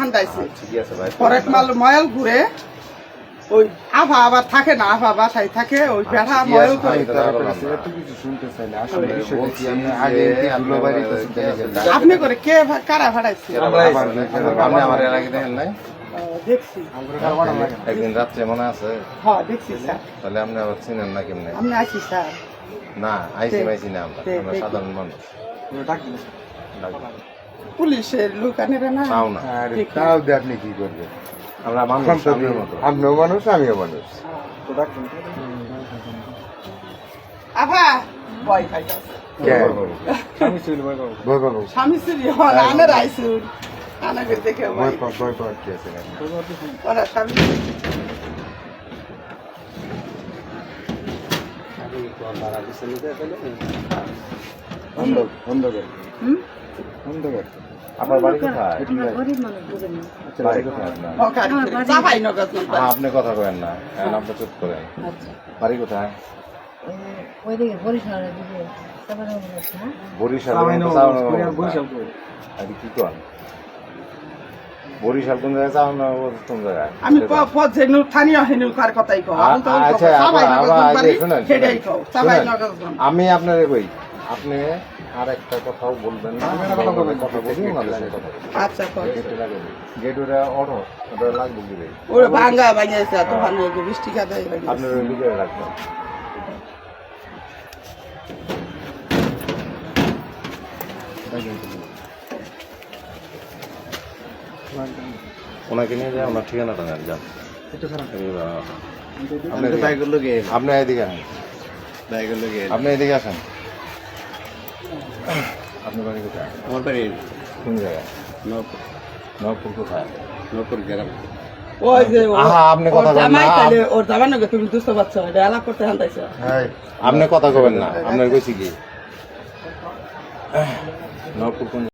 হান্দাইছে। ঠিকই আছে মাল ময়াল ঘুরে ওই আভা আবার থাকে না আভা বাসায় থাকে ওই বেড়া করে। বলছি কি আপনি করে কে কারা ভাড়াইছে? আবার আবার আপনি আমার এর দেখেন নাই? একদিন রাত্রে মনে আছে? হ্যাঁ দেখছি স্যার। তাহলে আপনি আবার চিনেন না কেমনে? আমি আছি স্যার। না আইসি। মাইসি না আমরা। সাধারণ মানুষ। পুলিশের লোক আনেবে না? তাও না। আর। তাও দিয়ে আপনি কি করবেন? আমরা মানুষ আমিও মতো আপনিও মানুষ আমিও মানুষ। আভা ভয় পাবো। স্বামী দেখে ভয় ভয় ভয় পাওয়ার কি আছে ওরা স্বামী বন্ধ বন্ধ কর আপনার বাড়ি কোথায়? বাড়ি কোথায় আপনি কথা না। আপনি চুপ করেন। বাড়ি কোথায়? বরিশাল কি কন? বরিশাল কোন জায়গায় চাও না কোন জায়গায়? আমি পথ যে স্থানীয় হেনু কার কথাই কও। আচ্ছা, আমি আপনার কই? আপনি আর একটা কথাও বলবেন না। কথা বলবেন কথা বলি ওনাদের সাথে কথা বলি। আচ্ছা কর গেটে লাগবে গেট ওটা অটো ওটা লাগবে কি? ওরে ওই যে বৃষ্টি আপনার ওই রাখবেন। ওনাকে নিয়ে যায় ওনার ঠিকানাটা নেন যান। আপনি এদিকে- আপনি এদিকে আসেন। আপনি এদিকে আসেন আপনি বাড়ি কোথায়? আমার বাড়ি কোন জায়গায়? নবপুর। নবপুর কোথায়? নবপুর গ্রাম। ওই যে আপনি ওর কথা জামাই না। তাহলে ওর জামাই তুমি এটা করতে হ্যাঁ আপনি কথা কবেন না আপনার কইছি কি? নবপুর কোন